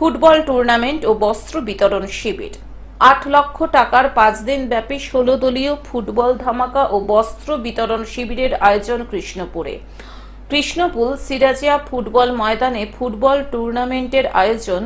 Football tournament ও বস্ত্র বিতরণ শিবির। আট লক্ষ টাকার পাঁচ দিন ব্যাপী ষোলো দলীয় ফুটবল ধামাকা ও বস্ত্র বিতরণ শিবিরের আয়োজন কৃষ্ণপুরে। কৃষ্ণপুর সিরাজিয়া ফুটবল ময়দানে ফুটবল টুর্নামেন্টের আয়োজন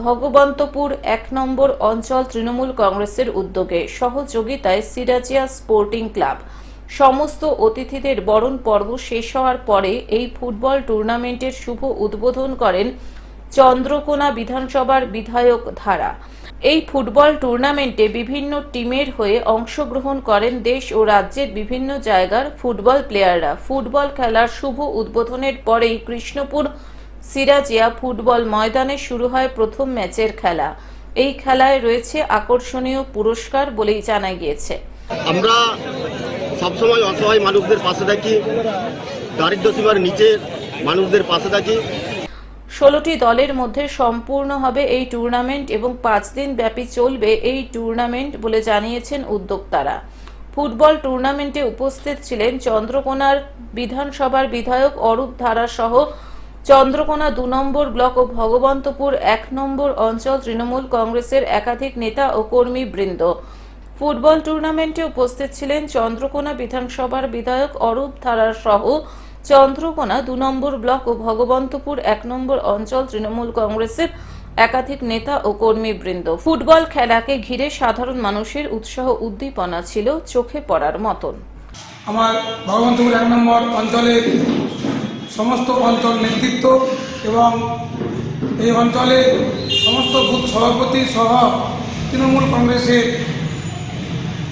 ভগবন্তপুর এক নম্বর অঞ্চল তৃণমূল কংগ্রেসের উদ্যোগে। সহযোগিতায় সিরাজিয়া স্পোর্টিং ক্লাব। সমস্ত অতিথিদের বরণ পর্ব শেষ হওয়ার পরে এই ফুটবল টুর্নামেন্টের শুভ উদ্বোধন করেন চন্দ্রকোনা বিধানসভার বিধায়ক ধারা। এই ফুটবল টুর্নামেন্টে বিভিন্ন টিমের হয়ে অংশগ্রহণ করেন দেশ ও রাজ্যের বিভিন্ন জায়গার ফুটবল প্লেয়াররা। ফুটবল খেলার শুভ উদ্বোধনের পরেই কৃষ্ণপুর সিরাজিয়া ফুটবল ময়দানে শুরু হয় প্রথম ম্যাচের খেলা। এই খেলায় রয়েছে আকর্ষণীয় পুরস্কার বলেই জানা গিয়েছে। আমরা সবসময় অসহায় মানুষদের পাশে থাকি দারিদ্র সীমার নিচের মানুষদের পাশে থাকি। ষোলোটি দলের মধ্যে সম্পূর্ণ হবে এই টুর্নামেন্ট এবং পাঁচ দিন ব্যাপী চলবে এই টুর্নামেন্ট বলে জানিয়েছেন উদ্যোক্তারা। ফুটবল টুর্নামেন্টে উপস্থিত ছিলেন চন্দ্রকোনার বিধানসভার বিধায়ক অরূপ ধারা সহ চন্দ্রকোনা দু নম্বর ব্লক ও ভগবন্তপুর এক নম্বর অঞ্চল তৃণমূল কংগ্রেসের একাধিক নেতা ও কর্মী বৃন্দ ফুটবল টুর্নামেন্টে উপস্থিত ছিলেন চন্দ্রকোনা বিধানসভার বিধায়ক অরূপ ধারার সহ চন্দ্রকোনা দু নম্বর ব্লক ও ভগবন্তপুর এক নম্বর অঞ্চল তৃণমূল কংগ্রেসের একাধিক নেতা ও কর্মীবৃন্দ। ফুটবল খেলাকে ঘিরে সাধারণ মানুষের উৎসাহ উদ্দীপনা ছিল চোখে পড়ার মতন। আমার ভগবন্তপুর এক নম্বর অঞ্চলের সমস্ত অঞ্চল নেতৃত্ব এবং এই অঞ্চলের সমস্ত বুথ সভাপতি সহ তৃণমূল কংগ্রেসের